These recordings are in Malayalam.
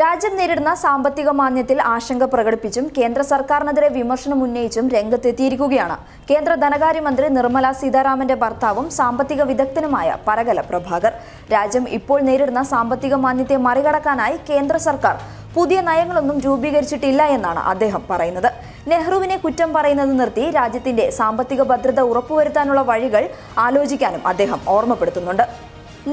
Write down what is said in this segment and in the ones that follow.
രാജ്യം നേരിടുന്ന സാമ്പത്തിക മാന്യത്തിൽ ആശങ്ക പ്രകടിപ്പിച്ചും കേന്ദ്ര സർക്കാരിനെതിരെ വിമർശനം ഉന്നയിച്ചും രംഗത്തെത്തിയിരിക്കുകയാണ്. കേന്ദ്ര ധനകാര്യമന്ത്രി നിർമ്മല സീതാരാമന്റെ ഭർത്താവും സാമ്പത്തിക വിദഗ്ധനുമായ പരകല പ്രഭാകർ. രാജ്യം ഇപ്പോൾ നേരിടുന്ന സാമ്പത്തിക മാന്യത്തെ മറികടക്കാനായി കേന്ദ്ര സർക്കാർ പുതിയ നയങ്ങളൊന്നും രൂപീകരിച്ചിട്ടില്ല എന്നാണ് അദ്ദേഹം പറയുന്നത്. നെഹ്റുവിനെ കുറ്റം പറയുന്നത് നിർത്തി രാജ്യത്തിന്റെ സാമ്പത്തിക ഭദ്രത ഉറപ്പുവരുത്താനുള്ള വഴികൾ ആലോചിക്കാനും അദ്ദേഹം ഓർമ്മപ്പെടുത്തുന്നുണ്ട്.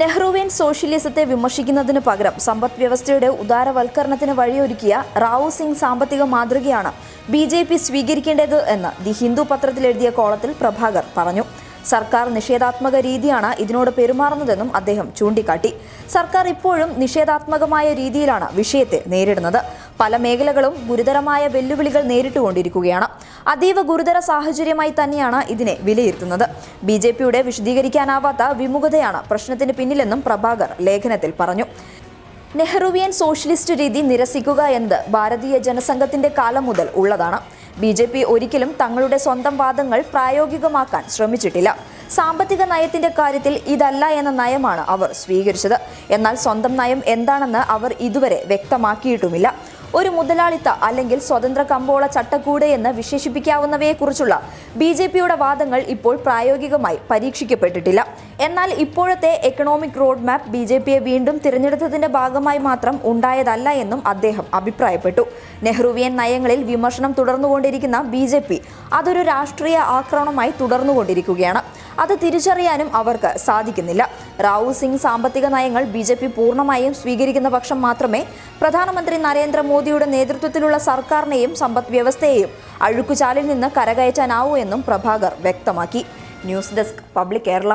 നെഹ്റുവിയൻ സോഷ്യലിസത്തെ വിമർശിക്കുന്നതിന് പകരം സമ്പദ് വ്യവസ്ഥയുടെ ഉദാരവൽക്കരണത്തിന് വഴിയൊരുക്കിയ റാവു സിംഗ് സാമ്പത്തിക മാതൃകയാണ് ബി ജെ പി സ്വീകരിക്കേണ്ടത് എന്ന് ദി ഹിന്ദു പത്രത്തിൽ എഴുതിയ കോളത്തിൽ പ്രഭാകർ പറഞ്ഞു. സർക്കാർ നിഷേധാത്മക രീതിയാണ് ഇതിനോട് പെരുമാറുന്നതെന്നും അദ്ദേഹം ചൂണ്ടിക്കാട്ടി. സർക്കാർ ഇപ്പോഴും നിഷേധാത്മകമായ രീതിയിലാണ് വിഷയത്തെ നേരിടുന്നത്. പല മേഖലകളും ഗുരുതരമായ വെല്ലുവിളികൾ നേരിട്ടുകൊണ്ടിരിക്കുകയാണ്. അതീവ ഗുരുതര സാഹചര്യമായി തന്നെയാണ് ഇതിനെ വിലയിരുത്തുന്നത്. ബി ജെ പിയുടെ വിശദീകരിക്കാനാവാത്ത വിമുഖതയാണ് പ്രശ്നത്തിന് പിന്നിലെന്നും പ്രഭാകർ ലേഖനത്തിൽ പറഞ്ഞു. നെഹ്റുവിയൻ സോഷ്യലിസ്റ്റ് രീതി നിരസിക്കുക എന്നത് ഭാരതീയ ജനസംഘത്തിന്റെ കാലം മുതൽ ഉള്ളതാണ്. ബി ജെ പി ഒരിക്കലും തങ്ങളുടെ സ്വന്തം വാദങ്ങൾ പ്രായോഗികമാക്കാൻ ശ്രമിച്ചിട്ടില്ല. സാമ്പത്തിക നയത്തിന്റെ കാര്യത്തിൽ ഇതല്ല എന്ന നയമാണ് അവർ സ്വീകരിച്ചത്. എന്നാൽ സ്വന്തം നയം എന്താണെന്ന് അവർ ഇതുവരെ വ്യക്തമാക്കിയിട്ടുമില്ല. ഒരു മുതലാളിത്ത അല്ലെങ്കിൽ സ്വതന്ത്ര കമ്പോള ചട്ടക്കൂട് എന്ന് വിശേഷിപ്പിക്കാവുന്നവയെക്കുറിച്ചുള്ള ബി ജെ പിയുടെ വാദങ്ങൾ ഇപ്പോൾ പ്രായോഗികമായി പരീക്ഷിക്കപ്പെട്ടിട്ടില്ല. എന്നാൽ ഇപ്പോഴത്തെ economic road map B J പിയെ വീണ്ടും തിരഞ്ഞെടുത്തതിന്റെ ഭാഗമായി മാത്രം ഉണ്ടായതല്ല എന്നും അദ്ദേഹം അഭിപ്രായപ്പെട്ടു. നെഹ്റുവിയൻ നയങ്ങളിൽ വിമർശനം തുടർന്നുകൊണ്ടിരിക്കുന്ന ബി ജെ പി അതൊരു രാഷ്ട്രീയ ആക്രമണമായി തുടർന്നുകൊണ്ടിരിക്കുകയാണ്. അത് തിരിച്ചറിയാനും അവർക്ക് സാധിക്കുന്നില്ല. റാവു സിംഗ് സാമ്പത്തിക നയങ്ങൾ ബി ജെ പി പൂർണമായും സ്വീകരിക്കുന്ന പക്ഷം മാത്രമേ പ്രധാനമന്ത്രി നരേന്ദ്രമോദിയുടെ നേതൃത്വത്തിലുള്ള സർക്കാരിനെയും സമ്പദ് വ്യവസ്ഥയെയും അഴുക്കുചാലിൽ നിന്ന് കരകയറ്റാനാവൂ എന്നും പ്രഭാകർ വ്യക്തമാക്കി. News desk public Kerala.